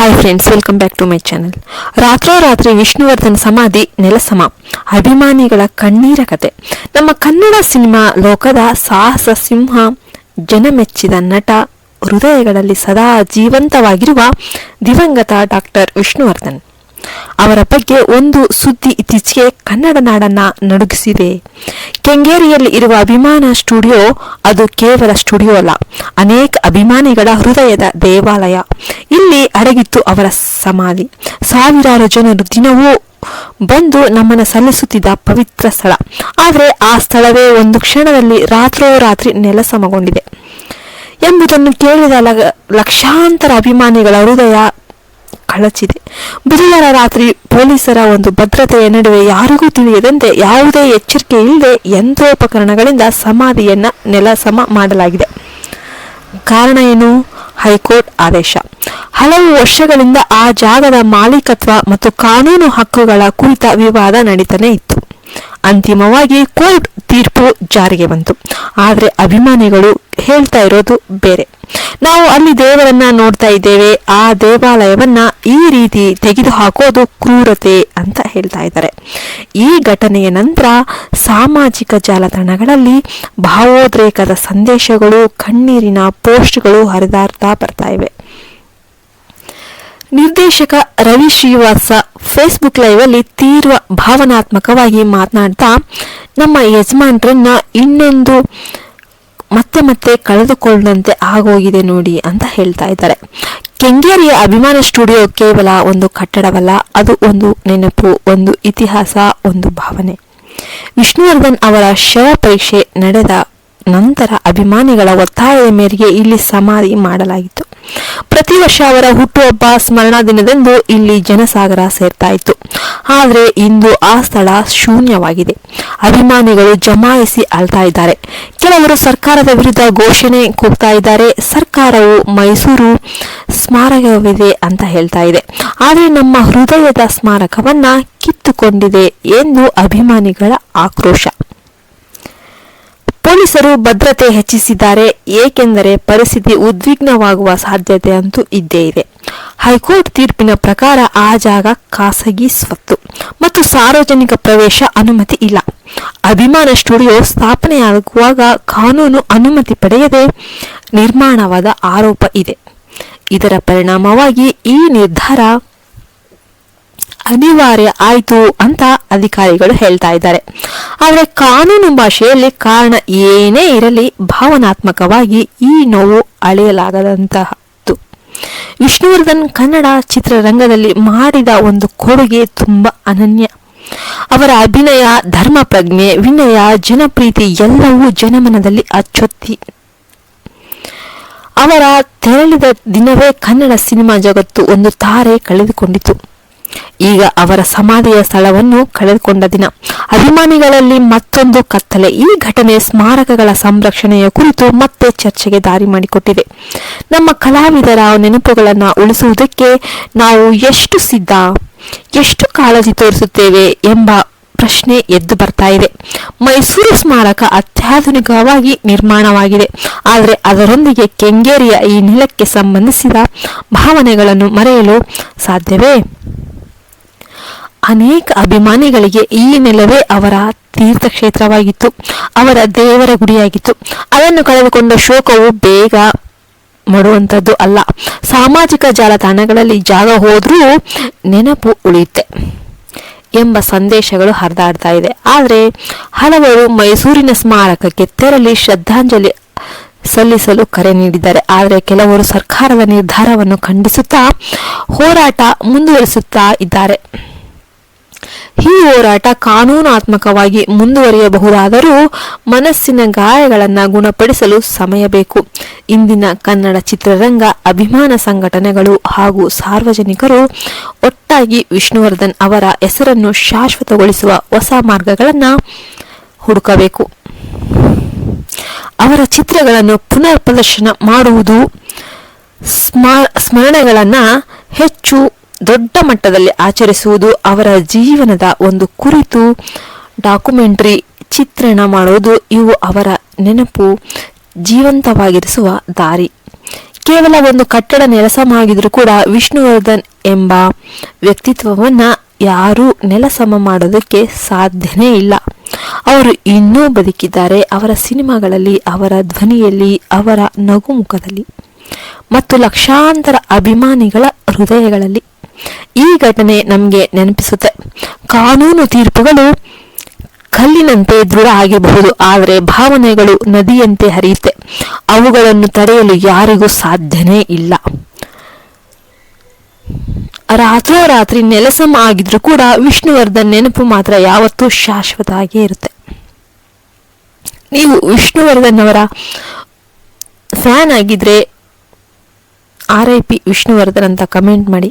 Hi friends welcome back to my channel ರಾತ್ರೋರಾತ್ರಿ ವಿಷ್ಣುವರ್ಧನ್ ಸಮಾಧಿ ನೆಲಸಮ. ಅಭಿಮಾನಿಗಳ ಕಣ್ಣೀರ ಕತೆ. ನಮ್ಮ ಕನ್ನಡ ಸಿನಿಮಾ ಲೋಕದ ಸಾಹಸ ಸಿಂಹ, ಜನಮೆಚ್ಚಿದ ನಟ, ಹೃದಯಗಳಲ್ಲಿ ಸದಾ ಜೀವಂತವಾಗಿರುವ ದಿವಂಗತ ಡಾಕ್ಟರ್ ವಿಷ್ಣುವರ್ಧನ್. ಅವರ ಬಗ್ಗೆ ಒಂದು ಸುದ್ದಿ ಇತ್ತೀಚೆಗೆ ಕನ್ನಡ ನಾಡನ್ನ ನಡುಗಿಸಿದೆ. ಕೆಂಗೇರಿಯಲ್ಲಿ ಇರುವ ಅಭಿಮಾನ ಸ್ಟುಡಿಯೋ ಅದು ಕೇವಲ ಸ್ಟುಡಿಯೋ ಅಲ್ಲ, ಅನೇಕ ಅಭಿಮಾನಿಗಳ ಹೃದಯದ ದೇವಾಲಯ. ಇಲ್ಲಿ ಅಡಗಿತ್ತು ಅವರ ಸಮಾಧಿ. ಸಾವಿರಾರು ಜನರು ದಿನವೂ ಬಂದು ನಮ್ಮನ್ನು ಸಲ್ಲಿಸುತ್ತಿದ್ದ ಪವಿತ್ರ ಸ್ಥಳ. ಆದರೆ ಆ ಸ್ಥಳವೇ ಒಂದು ಕ್ಷಣದಲ್ಲಿ ರಾತ್ರೋರಾತ್ರಿ ನೆಲಸಮಗೊಂಡಿದೆ ಎಂಬುದನ್ನು ಕೇಳಿದ ಲಕ್ಷಾಂತರ ಅಭಿಮಾನಿಗಳ ಹೃದಯ ಕಳಚಿದೆ. ಬುಧವಾರ ರಾತ್ರಿ ಪೊಲೀಸರ ಒಂದು ಭದ್ರತೆಯ ನಡುವೆ ಯಾರಿಗೂ ತಿಳಿಯದಂತೆ ಯಾವುದೇ ಎಚ್ಚರಿಕೆ ಇಲ್ಲದೆ ಯಂತ್ರೋಪಕರಣಗಳಿಂದ ಸಮಾಧಿಯನ್ನ ನೆಲಸಮ ಮಾಡಲಾಗಿದೆ. ಕಾರಣ ಏನು? ಹೈಕೋರ್ಟ್ ಆದೇಶ. ಹಲವು ವರ್ಷಗಳಿಂದ ಆ ಜಾಗದ ಮಾಲೀಕತ್ವ ಮತ್ತು ಕಾನೂನು ಹಕ್ಕುಗಳ ಕುರಿತ ವಿವಾದ ನಡೀತಾನೆ ಇತ್ತು. ಅಂತಿಮವಾಗಿ ಕೋರ್ಟ್ ತೀರ್ಪು ಜಾರಿಗೆ ಬಂತು. ಆದರೆ ಅಭಿಮಾನಿಗಳು ಹೇಳ್ತಾ ಇರೋದು ಬೇರೆ. ನಾವು ಅಲ್ಲಿ ದೇವರನ್ನ ನೋಡ್ತಾ ಇದ್ದೇವೆ. ಆ ದೇವಾಲಯವನ್ನ ಈ ರೀತಿ ತೆಗೆದು ಹಾಕೋದು ಕ್ರೂರತೆ ಅಂತ ಹೇಳ್ತಾ ಇದ್ದಾರೆ. ಈ ಘಟನೆಯ ನಂತರ ಸಾಮಾಜಿಕ ಜಾಲತಾಣಗಳಲ್ಲಿ ಭಾವೋದ್ರೇಕದ ಸಂದೇಶಗಳು, ಕಣ್ಣೀರಿನ ಪೋಸ್ಟ್ಗಳು ಹರಿದಾಡ್ತಾ ಬರ್ತಾ ಇವೆ. ನಿರ್ದೇಶಕ ರವಿ ಶ್ರೀವಾಸ ಫೇಸ್ಬುಕ್ ಲೈವ್ ಅಲ್ಲಿ ತೀವ್ರ ಭಾವನಾತ್ಮಕವಾಗಿ ಮಾತನಾಡ್ತಾ, ನಮ್ಮ ಯಜಮಾನ್ರನ್ನ ಇನ್ನೊಂದು ಮತ್ತೆ ಮತ್ತೆ ಕಳೆದುಕೊಳ್ಳದಂತೆ ಆಗೋಗಿದೆ ನೋಡಿ ಅಂತ ಹೇಳ್ತಾ ಇದ್ದಾರೆ. ಕೆಂಗೇರಿಯ ಅಭಿಮಾನ ಸ್ಟುಡಿಯೋ ಕೇವಲ ಒಂದು ಕಟ್ಟಡವಲ್ಲ, ಅದು ಒಂದು ನೆನಪು, ಒಂದು ಇತಿಹಾಸ, ಒಂದು ಭಾವನೆ. ವಿಷ್ಣುವರ್ಧನ್ ಅವರ ಶವ ಪರೀಕ್ಷೆ ನಡೆದ ನಂತರ ಅಭಿಮಾನಿಗಳ ಒತ್ತಾಯದ ಮೇರೆಗೆ ಇಲ್ಲಿ ಸಮಾಧಿ ಮಾಡಲಾಗಿತ್ತು. ಪ್ರತಿ ವರ್ಷ ಅವರ ಹುಟ್ಟುಹಬ್ಬ ಸ್ಮರಣಾ ದಿನದಂದು ಇಲ್ಲಿ ಜನಸಾಗರ ಸೇರ್ತಾ ಆದರೆ ಇಂದು ಆ ಸ್ಥಳ ಶೂನ್ಯವಾಗಿದೆ. ಅಭಿಮಾನಿಗಳು ಜಮಾಯಿಸಿ ಅಳ್ತಾ ಇದ್ದಾರೆ ಕೆಲವರು ಸರ್ಕಾರದ ವಿರುದ್ಧ ಘೋಷಣೆ ಕೂಗ್ತಾ ಇದ್ದಾರೆ ಸರ್ಕಾರವು ಮೈಸೂರು ಸ್ಮಾರಕವಿದೆ ಅಂತ ಹೇಳ್ತಾ ಇದೆ ಆದರೆ ನಮ್ಮ ಹೃದಯದ ಸ್ಮಾರಕವನ್ನ ಕಿತ್ತುಕೊಂಡಿದೆ ಎಂದು ಅಭಿಮಾನಿಗಳ ಆಕ್ರೋಶ. ಪೊಲೀಸರು ಭದ್ರತೆ ಹೆಚ್ಚಿಸಿದ್ದಾರೆ, ಏಕೆಂದರೆ ಪರಿಸ್ಥಿತಿ ಉದ್ವಿಗ್ನವಾಗುವ ಸಾಧ್ಯತೆ ಅಂತೂ ಇದ್ದೇ ಇದೆ. ಹೈಕೋರ್ಟ್ ತೀರ್ಪಿನ ಪ್ರಕಾರ ಆ ಜಾಗ ಖಾಸಗಿ ಸ್ವತ್ತು ಮತ್ತು ಸಾರ್ವಜನಿಕ ಪ್ರವೇಶ ಅನುಮತಿ ಇಲ್ಲ. ಅಭಿಮಾನ ಸ್ಟುಡಿಯೋ ಸ್ಥಾಪನೆಯಾಗುವಾಗ ಕಾನೂನು ಅನುಮತಿ ಪಡೆಯದೆ ನಿರ್ಮಾಣವಾದ ಆರೋಪ ಇದೆ. ಇದರ ಪರಿಣಾಮವಾಗಿ ಈ ನಿರ್ಧಾರ ಅನಿವಾರ್ಯ ಆಯಿತು ಅಂತ ಅಧಿಕಾರಿಗಳು ಹೇಳ್ತಾ ಇದ್ದಾರೆ. ಆದರೆ ಕಾನೂನು ಭಾಷೆಯಲ್ಲಿ ಕಾರಣ ಏನೇ ಇರಲಿ ಭಾವನಾತ್ಮಕವಾಗಿ ಈ ನೋವು ಅಳೆಯಲಾಗದಂತಹದ್ದು. ವಿಷ್ಣುವರ್ಧನ್ ಕನ್ನಡ ಚಿತ್ರರಂಗದಲ್ಲಿ ಮಾಡಿದ ಒಂದು ಕೊಡುಗೆ ತುಂಬಾ ಅನನ್ಯ. ಅವರ ಅಭಿನಯ ಧರ್ಮ ಪ್ರಜ್ಞೆ ವಿನಯ, ಜನಪ್ರೀತಿ ಎಲ್ಲವೂ ಜನಮನದಲ್ಲಿ ಅಚ್ಚೊತ್ತಿ. ಅವರ ತೆರಳಿದ ದಿನವೇ ಕನ್ನಡ ಸಿನಿಮಾ ಜಗತ್ತು ಒಂದು ತಾರೆ ಕಳೆದುಕೊಂಡಿತು. ಈಗ ಅವರ ಸಮಾಧಿಯ ಸ್ಥಳವನ್ನು ಕಳೆದುಕೊಂಡ ದಿನ. ಅಭಿಮಾನಿಗಳಲ್ಲಿ ಮತ್ತೊಂದು ಕತ್ತಲೆ. ಈ ಘಟನೆ ಸ್ಮಾರಕಗಳ ಸಂರಕ್ಷಣೆಯ ಕುರಿತು ಮತ್ತೆ ಚರ್ಚೆಗೆ ದಾರಿ ಮಾಡಿಕೊಟ್ಟಿದೆ. ನಮ್ಮ ಕಲಾವಿದರ ನೆನಪುಗಳನ್ನು ಉಳಿಸುವುದಕ್ಕೆ ನಾವು ಎಷ್ಟು ಸಿದ್ಧ, ಎಷ್ಟು ಕಾಳಜಿ ತೋರಿಸುತ್ತೇವೆ ಎಂಬ ಪ್ರಶ್ನೆ ಎದ್ದು ಬರ್ತಾ ಇದೆ. ಮೈಸೂರು ಸ್ಮಾರಕ ಅತ್ಯಾಧುನಿಕವಾಗಿ ನಿರ್ಮಾಣವಾಗಿದೆ. ಆದರೆ ಅದರೊಂದಿಗೆ ಕೆಂಗೇರಿಯ ಈ ನೆಲಕ್ಕೆ ಸಂಬಂಧಿಸಿದ ಭಾವನೆಗಳನ್ನು ಮರೆಯಲು ಸಾಧ್ಯವೇ? ಅನೇಕ ಅಭಿಮಾನಿಗಳಿಗೆ ಈ ನೆಲವೇ ಅವರ ತೀರ್ಥಕ್ಷೇತ್ರವಾಗಿತ್ತು, ಅವರ ದೇವರ ಗುಡಿಯಾಗಿತ್ತು. ಅದನ್ನು ಕಳೆದುಕೊಂಡ ಶೋಕವು ಬೇಗ ಮಾಡುವಂಥದ್ದು ಅಲ್ಲ. ಸಾಮಾಜಿಕ ಜಾಲತಾಣಗಳಲ್ಲಿ ಜಾಗ ಹೋದರೂ ನೆನಪು ಉಳಿಯುತ್ತೆ ಎಂಬ ಸಂದೇಶಗಳು ಹರಿದಾಡ್ತಾ ಇದೆ. ಆದರೆ ಹಲವರು ಮೈಸೂರಿನ ಸ್ಮಾರಕಕ್ಕೆ ತೆರಳಿ ಶ್ರದ್ಧಾಂಜಲಿ ಸಲ್ಲಿಸಲು ಕರೆ ನೀಡಿದ್ದಾರೆ. ಆದರೆ ಕೆಲವರು ಸರ್ಕಾರದ ನಿರ್ಧಾರವನ್ನು ಖಂಡಿಸುತ್ತಾ ಹೋರಾಟ ಮುಂದುವರಿಸುತ್ತಾ ಇದ್ದಾರೆ. ಈ ಹೋರಾಟ ಕಾನೂನಾತ್ಮಕವಾಗಿ ಮುಂದುವರಿಯಬಹುದಾದರೂ ಮನಸ್ಸಿನ ಗಾಯಗಳನ್ನು ಗುಣಪಡಿಸಲು ಸಮಯ ಬೇಕು. ಇಂದಿನ ಕನ್ನಡ ಚಿತ್ರರಂಗ, ಅಭಿಮಾನ ಸಂಘಟನೆಗಳು ಹಾಗೂ ಸಾರ್ವಜನಿಕರು ಒಟ್ಟಾಗಿ ವಿಷ್ಣುವರ್ಧನ್ ಅವರ ಹೆಸರನ್ನು ಶಾಶ್ವತಗೊಳಿಸುವ ಹೊಸ ಮಾರ್ಗಗಳನ್ನು ಹುಡುಕಬೇಕು. ಅವರ ಚಿತ್ರಗಳನ್ನು ಪುನರ್ ಪ್ರದರ್ಶನ ಮಾಡುವುದು ಸ್ಮ- ಸ್ಮರಣೆಗಳನ್ನು ಹೆಚ್ಚು ದೊಡ್ಡ ಮಟ್ಟದಲ್ಲಿ ಆಚರಿಸುವುದು ಅವರ ಜೀವನದ ಒಂದು ಕುರಿತು ಡಾಕ್ಯುಮೆಂಟ್ರಿ ಚಿತ್ರಣ ಮಾಡುವುದು ಇವು ಅವರ ನೆನಪು ಜೀವಂತವಾಗಿರಿಸುವ ದಾರಿ. ಕೇವಲ ಒಂದು ಕಟ್ಟಡ ನೆಲಸಮ ಆಗಿದ್ರೂ ಕೂಡ ವಿಷ್ಣುವರ್ಧನ್ ಎಂಬ ವ್ಯಕ್ತಿತ್ವವನ್ನು ಯಾರೂ ನೆಲಸಮ ಮಾಡೋದಕ್ಕೆ ಸಾಧ್ಯನೇ ಇಲ್ಲ. ಅವರು ಇನ್ನೂ ಬದುಕಿದ್ದಾರೆ ಅವರ ಸಿನಿಮಾಗಳಲ್ಲಿ, ಅವರ ಧ್ವನಿಯಲ್ಲಿ, ಅವರ ನಗುಮುಖದಲ್ಲಿ. ಮತ್ತು ಲಕ್ಷಾಂತರ ಅಭಿಮಾನಿಗಳ ಹೃದಯಗಳಲ್ಲಿ ಈ ಘಟನೆ ನಮಗೆ ನೆನಪಿಸುತ್ತೆ. ಕಾನೂನು ತೀರ್ಪುಗಳು ಕಲ್ಲಿನಂತೆ ದೃಢ ಆಗಿರಬಹುದು, ಆದರೆ ಭಾವನೆಗಳು ನದಿಯಂತೆ ಹರಿಯುತ್ತೆ. ಅವುಗಳನ್ನು ತಡೆಯಲು ಯಾರಿಗೂ ಸಾಧ್ಯನೇ ಇಲ್ಲ. ರಾತ್ರೋರಾತ್ರಿ ನೆಲಸಮ ಆಗಿದ್ರೂ ಕೂಡ ವಿಷ್ಣುವರ್ಧನ್ ನೆನಪು ಮಾತ್ರ ಯಾವತ್ತೂ ಶಾಶ್ವತ ಆಗೇ ಇರುತ್ತೆ. ನೀವು ವಿಷ್ಣುವರ್ಧನ್ ಅವರ ಫ್ಯಾನ್ ಆಗಿದ್ರೆ ಆರ್ ಐ ಪಿ ವಿಷ್ಣುವರ್ಧನ್ ಅಂತ ಕಮೆಂಟ್ ಮಾಡಿ.